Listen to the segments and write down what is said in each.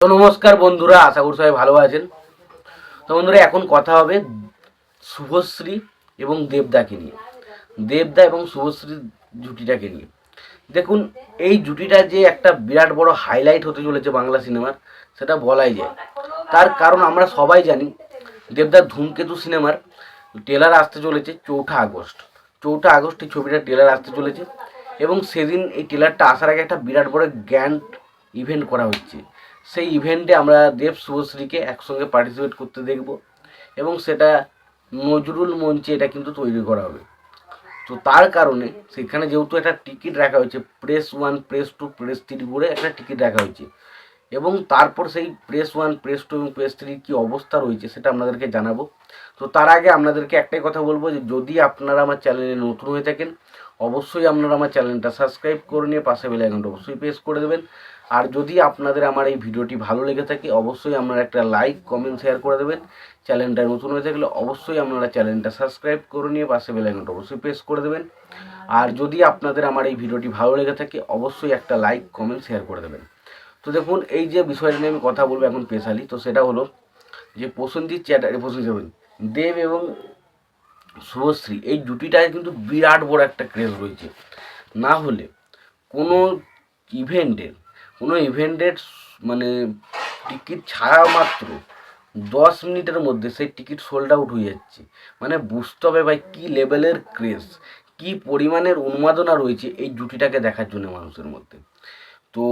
তো নমস্কার বন্ধুরা, আশা করি সবাই ভালো আছেন। তো বন্ধুরা, এখন কথা হবে শুভশ্রী এবং দেবদাকে নিয়ে। দেবদা এবং শুভশ্রী জুটিটাকে নিয়ে। দেখুন, এই জুটিটা যে একটা বিরাট বড় হাইলাইট হতে চলেছে বাংলা সিনেমার, সেটা বলাই যায়। তার কারণ আমরা সবাই জানি দেবদার ধূমকেতু সিনেমার ট্রেলার আসতে চলেছে চৌঠা আগস্ট। চৌঠা আগস্ট এই ছবিটা ট্রেলার আসতে চলেছে এবং সেদিন এই ট্রেলারটা আসার আগে একটা বিরাট বড় গ্র্যান্ড ইভেন্ট করা হচ্ছে। সেই ইভেন্টে আমরা দেব শুভশ্রীকে একসঙ্গে পার্টিসিপেট করতে দেখব এবং সেটা নজরুল মঞ্চে এটা কিন্তু তৈরি করা হবে। তো তার কারণে সেখানে যেহেতু একটা টিকিট রাখা হয়েছে press one press two press three করে একটা টিকিট রাখা হয়েছে এবং তারপর সেই প্রেস ওয়ান প্রেস টু এবং প্রেস থ্রির কী অবস্থা রয়েছে সেটা আপনাদেরকে জানাব। তো তার আগে আপনাদেরকে একটাই কথা বলব যে যদি আপনারা আমার চ্যানেলে নতুন হয়ে থাকেন, অবশ্যই আপনারা আমার চ্যানেলটা সাবস্ক্রাইব করে নিয়ে পাশে বেল আইকনটা অবশ্যই প্রেস করে দেবেন। আর যদি আপনাদের আমার এই ভিডিওটি ভালো লেগে থাকে, অবশ্যই আপনারা একটা লাইক, কমেন্ট, শেয়ার করে দেবেন। চ্যানেলটা নতুন হয়ে থাকলে অবশ্যই আপনারা চ্যানেলটা সাবস্ক্রাইব করে নিয়ে পাশে বেল আইকনটা অবশ্যই প্রেস করে দেবেন। আর যদি আপনাদের আমার এই ভিডিওটি ভালো লেগে থাকে, অবশ্যই একটা লাইক, কমেন্ট, শেয়ার করে দেবেন। তো দেখুন, এই যে বিষয়টা নিয়ে আমি কথা বলব এখন স্পেশালি, তো সেটা হলো যে প্রসেনজিৎ চ্যাটার্জি, প্রসেনজিৎ দেব এবং শুভশ্রী, এই জুটিটায় কিন্তু বিরাট বড় একটা ক্রেজ রয়েছে। না হলে কোনো ইভেন্টের কোনো ইভেন্টের মানে টিকিট ছাড়া মাত্র দশ মিনিটের মধ্যে সেই টিকিট সোল্ড আউট হয়ে যাচ্ছে। মানে বুঝতে হবে ভাই কী লেভেলের ক্রেজ কী পরিমাণের উন্মাদনা রয়েছে এই জুটিটাকে দেখার জন্য মানুষের মধ্যে। তো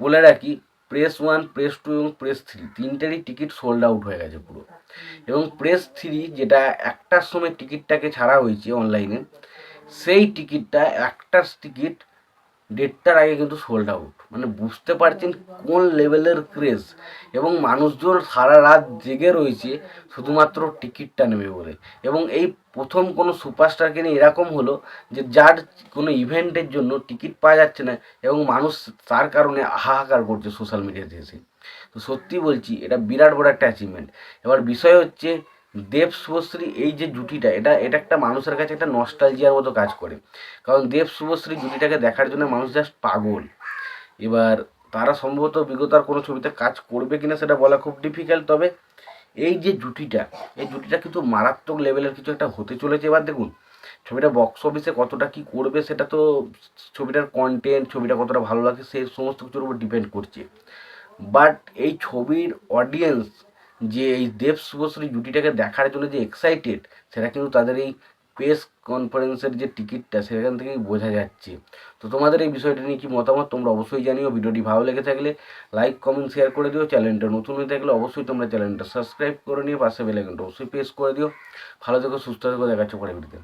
বলে রাখি প্রেস ওয়ান প্রেস টু এবং প্রেস থ্রি তিনটেরই টিকিট সোল্ড আউট হয়ে গেছে পুরো। এবং প্রেস থ্রি যেটা একটার সময় টিকিটটাকে ছাড়া হয়েছে অনলাইনে সেই টিকিটটা একটার টিকিট ডেটটার আগে কিন্তু সোল্ড আউট মানে বুঝতে পারছেন কোন লেভেলের ক্রেজ এবং মানুষজন সারা রাত জেগে রয়েছে শুধুমাত্র টিকিটটা নেবে বলে। এবং এই প্রথম কোনো সুপারস্টারকে নিয়ে এরকম হলো যে যার কোনো ইভেন্টের জন্য টিকিট পাওয়া যাচ্ছে না এবং মানুষ তার কারণে হাহাকার করছে সোশ্যাল মিডিয়াতে এসে। তো সত্যি বলছি, এটা বিরাট বড় একটা অ্যাচিভমেন্ট এবার বিষয় হচ্ছে দেব শুভশ্রী এই যে জুটিটা, এটা এটা একটা মানুষের কাছে একটা নস্টালজিয়ার মতো কাজ করে। কারণ দেব শুভশ্রী জুটিটাকে দেখার জন্য মানুষ জাস্ট পাগল। এবার তারা সম্ভবত বিগত আর কোনো ছবিতে কাজ করবে কিনা সেটা বলা খুব ডিফিকাল্ট তবে এই যে জুটিটা, এই জুটিটা কিন্তু মারাত্মক লেভেলের কিছু একটা হতে চলেছে। এবার দেখুন, ছবিটা বক্স অফিসে কতটা কি করবে সেটা তো ছবিটার কন্টেন্ট ছবিটা কতটা ভালো লাগে সেই সমস্ত কিছুর উপর ডিপেন্ড করছে। বাট এই ছবির অডিয়েন্স যে এই দেব শুভশ্রী জুটিটাকে দেখার জন্য যে এক্সাইটেড সেটা কিন্তু তাদের এই প্রেস কনফারেন্সের যে টিকিটটা সেখান থেকেই বোঝা যাচ্ছে। তো তোমাদের এই বিষয়টা নিয়ে কি মতামত তোমরা অবশ্যই জানিও। ভিডিওটি ভালো লেগে থাকলে লাইক কমেন্ট শেয়ার করে দিও। চ্যানেলটা নতুন হয়ে থাকলে অবশ্যই তোমরা চ্যানেলটা সাবস্ক্রাইব করে নিয়ে পাশে বেলাইকনটা অবশ্যই প্রেস করে দিও। ভালো থেকো, সুস্থ থেকো দেখাচ্ছ পরে ভিডিওতে